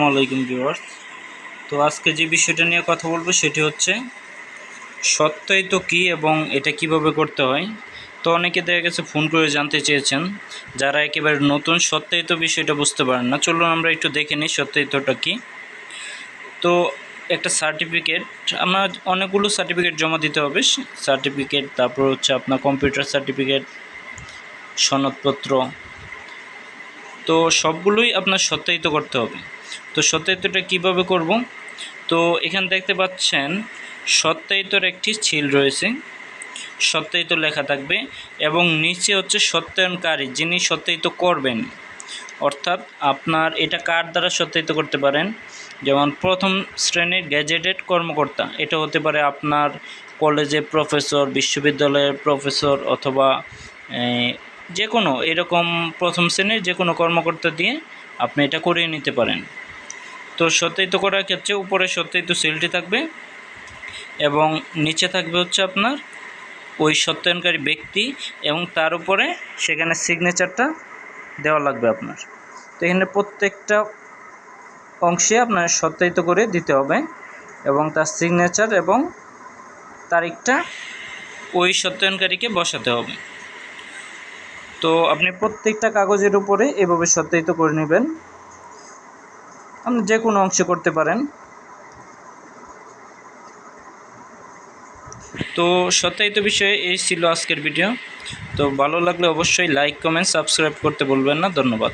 আসসালামু আলাইকুম ভিউয়ার্স। তো আজকে যে বিষয়টা নিয়ে কথা বলব সেটি হচ্ছে সত্যায়িত কী এবং এটা কীভাবে করতে হয়? তো অনেকে দেখা গেছে ফোন করে জানতে চেয়েছেন, যারা একেবারে নতুন সত্যায়িত বিষয়টা বুঝতে পারেন না। চলুন আমরা একটু দেখে নিই সত্যায়িতটা কী। তো একটা সার্টিফিকেট আপনার অনেকগুলো সার্টিফিকেট জমা দিতে হবে। সার্টিফিকেট তারপর হচ্ছে আপনার কম্পিউটার সার্টিফিকেট সনদপত্র। তো সবগুলোই আপনার সত্যায়িত করতে হবে। তো সত্যায়িতটা কীভাবে করব? তো এখানে দেখতে পাচ্ছেন, সত্যায়িতর একটি ছিল রয়েছে। সত্যায়িত লেখা থাকবে এবং নিচে হচ্ছে সত্যায়নকারী, যিনি সত্যায়িত করবেন। অর্থাৎ আপনার এটা কার দ্বারা সত্যায়িত করতে পারেন? যেমন প্রথম শ্রেণির গ্যাজেটেড কর্মকর্তা, এটা হতে পারে আপনার কলেজে প্রফেসর, বিশ্ববিদ্যালয়ের প্রফেসর অথবা যে কোনো এরকম প্রথম শ্রেণির যে কোনো কর্মকর্তা দিয়ে আপনি এটা করিয়ে নিতে পারেন। তো সত্যায়িত করার ক্ষেত্রে উপরে সত্যায়িত সেলটি থাকবে এবং নিচে থাকবে হচ্ছে আপনার ওই সত্যায়নকারী ব্যক্তি এবং তার উপরে সেখানে সিগনেচারটা দেওয়া লাগবে আপনার। তো এখানে প্রত্যেকটা অংশে আপনার সত্যায়িত করে দিতে হবে এবং তার সিগনেচার এবং তারিখটা ওই সত্যায়নকারীকে বসাতে হবে। তো আপনি প্রত্যেকটা কাগজের উপরে এভাবে সত্যায়িত করে নেবেন। আপনি যে কোনো অংশে করতে পারেন। তো সত্যায়িত বিষয়ে এই ছিল আজকের ভিডিও। তো ভালো লাগলে অবশ্যই লাইক কমেন্ট সাবস্ক্রাইব করতে বলবেন না। ধন্যবাদ।